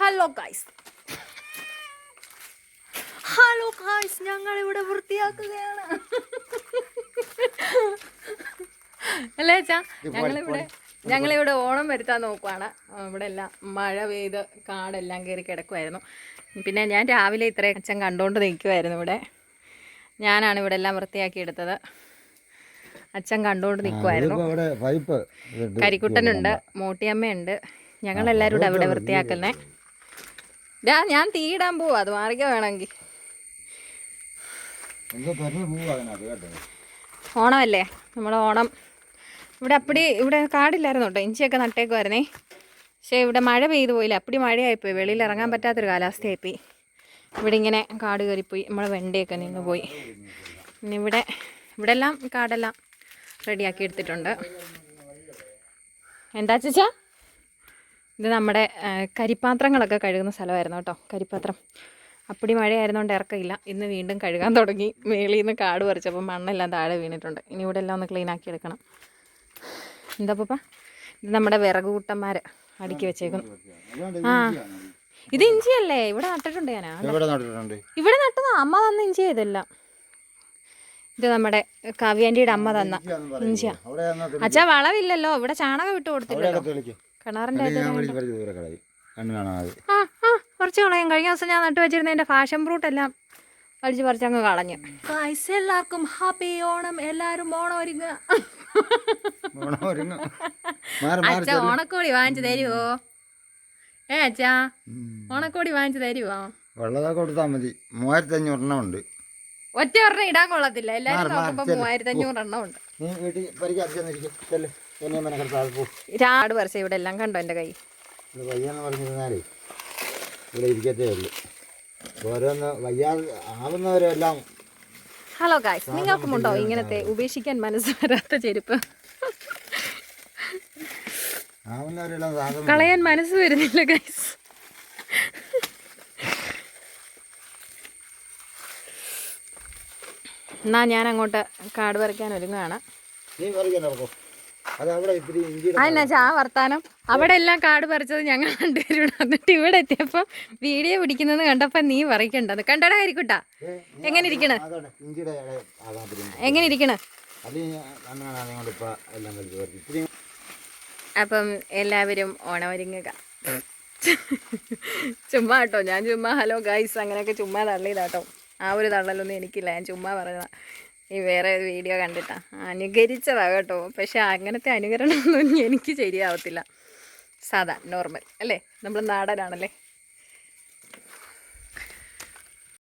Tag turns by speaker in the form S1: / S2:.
S1: Hello guys hello guys ഞങ്ങൾ ഇവിടെ വൃത്തിയാക്കുകയാണ്. അല്ലേ ചാ ഞങ്ങളിവിടെ ഞങ്ങളിവിടെ ഓണം വരുത്താൻ നോക്കുവാണ്. ഇവിടെ എല്ലാം മഴ പെയ്ത് കാടെല്ലാം കയറി കിടക്കുമായിരുന്നു പിന്നെ ഞാൻ രാവിലെ ഇത്രയും അച്ഛൻ കണ്ടുകൊണ്ട് നിൽക്കുമായിരുന്നു ഇവിടെ. ഞാനാണ് ഇവിടെ എല്ലാം വൃത്തിയാക്കി എടുത്തത്. അച്ഛൻ കണ്ടുകൊണ്ട് നിൽക്കുമായിരുന്നു കരിക്കുട്ടനുണ്ട് മോട്ടിയമ്മയുണ്ട്. ഞങ്ങളെല്ലാവരും ഇവിടെ അവിടെ വൃത്തിയാക്കുന്നേ. ഡാ ഞാൻ തീയിടാൻ പോവാ. അത് മാറിക്ക വേണമെങ്കിൽ ഓണമല്ലേ? നമ്മൾ ഓണം. ഇവിടെ അപ്പടി ഇവിടെ കാടില്ലായിരുന്നു കേട്ടോ. ഇഞ്ചിയൊക്കെ നട്ടേക്കുമായിരുന്നേ പക്ഷേ ഇവിടെ മഴ പെയ്തു പോയില്ല? അപ്പടി മഴയായിപ്പോയി. വെളിയിൽ ഇറങ്ങാൻ പറ്റാത്തൊരു കാലാവസ്ഥയായിപ്പോയി. ഇവിടെ ഇങ്ങനെ കാട് കയറിപ്പോയി. നമ്മളെ വെണ്ടയൊക്കെ നിന്ന് പോയി. ഇനി ഇവിടെ ഇവിടെ എല്ലാം കാടെല്ലാം റെഡിയാക്കി എടുത്തിട്ടുണ്ട്. എന്താ ചേച്ചാ ഇത് നമ്മുടെ കരിപ്പാത്രങ്ങളൊക്കെ കഴുകുന്ന സ്ഥലമായിരുന്നു കേട്ടോ കരിപ്പാത്രം. അപ്പടി മഴയായിരുന്നുകൊണ്ട് ഇറക്കയില്ല ഇന്ന് വീണ്ടും കഴുകാൻ തുടങ്ങി. മേളിൽ നിന്ന് കാട് പറിച്ചപ്പോൾ മണ്ണെല്ലാം താഴെ വീണിട്ടുണ്ട്. ഇനി ഇവിടെ എല്ലാം ഒന്ന് ക്ലീൻ ആക്കി എടുക്കണം. എന്താ പപ്പ? ഇത് നമ്മുടെ വിറക് കൂട്ടന്മാർ അടുക്കി വെച്ചേക്കുന്നു. ആ. ഇത് ഇഞ്ചിയല്ലേ ഇവിടെ നട്ടിട്ടുണ്ട്
S2: ഞാൻ
S1: ഇവിടെ നട്ടതാ. അമ്മ തന്ന ഇഞ്ചി ഇതെല്ലാം. ഇത് നമ്മുടെ കാവ്യാന്റിയുടെ അമ്മ തന്ന ഇഞ്ചിയാ. അച്ഛാ വളവില്ലല്ലോ. ഇവിടെ ചാണകം കൊടുത്തില്ലല്ലോ.
S2: അവിടെയൊക്കെ തെളിക്കും. കിണറിന്റെ
S1: ആ ആ കുറച്ച് കളയും. കഴിഞ്ഞ ദിവസം ഞാൻ നട്ടു വെച്ചിരുന്ന ഫാഷൻ ഫ്രൂട്ട് എല്ലാം അടിച്ച് പറിച്ച് അങ്ങ് കളഞ്ഞു. ഗൈസ് എല്ലാവർക്കും ഹാപ്പി ഓണം. എല്ലാവരും ഓണം
S2: ഒരുങ്ങ.
S1: അച്ഛ ഓണക്കോടി വാങ്ങിച്ചു തരുവോ? ഏ അച്ഛാ ഓണക്കോടി വാങ്ങിച്ചു തരുവോ?
S2: വെള്ളതാ കൊടുത്താൽ മതി. മൂവായിരത്തി അഞ്ഞൂറ് എണ്ണം ഉണ്ട്.
S1: ഒറ്റ ഒരെണ്ണം ഇടാൻ കൊള്ളത്തില്ല. എല്ലാരും
S2: നോക്കുമ്പോൾ.
S1: മൂവായിരത്തി അഞ്ഞൂറ് എണ്ണം ഉണ്ട്.
S2: വീട്ടിൽ പരിചയം
S1: രാട് പറിച്ച ഇവിടെ എല്ലാം കണ്ടോ എന്റെ കൈ?
S2: വയ്യാന്ന് പറഞ്ഞിരുന്നാലേ ഇവിടെ ഇരിക്കത്തേ ഉള്ളൂ. ഓരോന്ന് വയ്യാതെ ആവുന്നവരെല്ലാം
S1: ഹലോ ഗായ്സ് നിങ്ങൾക്കുമുണ്ടോ ഇങ്ങനത്തെ ഉപേക്ഷിക്കാൻ മനസ്സ് വരാത്ത ചെരുപ്പ്? കളയാൻ മനസ്സ് വരുന്നില്ല ഗൈസ് എന്നാ ഞാൻ അങ്ങോട്ട് കാട് പറിക്കാൻ ഒരുങ്ങുകയാണ്
S2: നീ പറിക്കാൻ നടക്കും. അത് അവിടെ ഇത്തിരി ഇഞ്ചിയുടെ
S1: വർത്താനം. അവിടെ എല്ലാം കാട് പറിച്ചത് ഞങ്ങൾ രണ്ടുപേരും എന്നിട്ട് ഇവിടെ എത്തിയപ്പോ വീഡിയോ പിടിക്കുന്നത് കണ്ടപ്പോ നീ പറിക്കണ്ടത് കണ്ടടാ കരിക്കുട്ടാ എങ്ങനെ ഇരിക്കണ്? എങ്ങനെ ഇരിക്കണ്? അപ്പം എല്ലാവരും ഓണമൊരുങ്ങുക. ചുമ്മാ കേട്ടോ ഞാൻ ചുമ്മാ ഹലോ ഗൈസ് അങ്ങനെയൊക്കെ ചുമ്മാ തള്ളിയതാട്ടോ. ആ ഒരു തള്ളലൊന്നും എനിക്കില്ല ഞാൻ ചുമ്മാ പറഞ്ഞതാ ഈ വേറെ വീഡിയോ കണ്ടിട്ടാ. അനുകരിച്ചതാ കേട്ടോ. പക്ഷെ അങ്ങനത്തെ അനുകരണമൊന്നും എനിക്ക് ശരിയാവത്തില്ല. സാധാ നോർമൽ അല്ലേ? നമ്മൾ നാടനാണല്ലേ?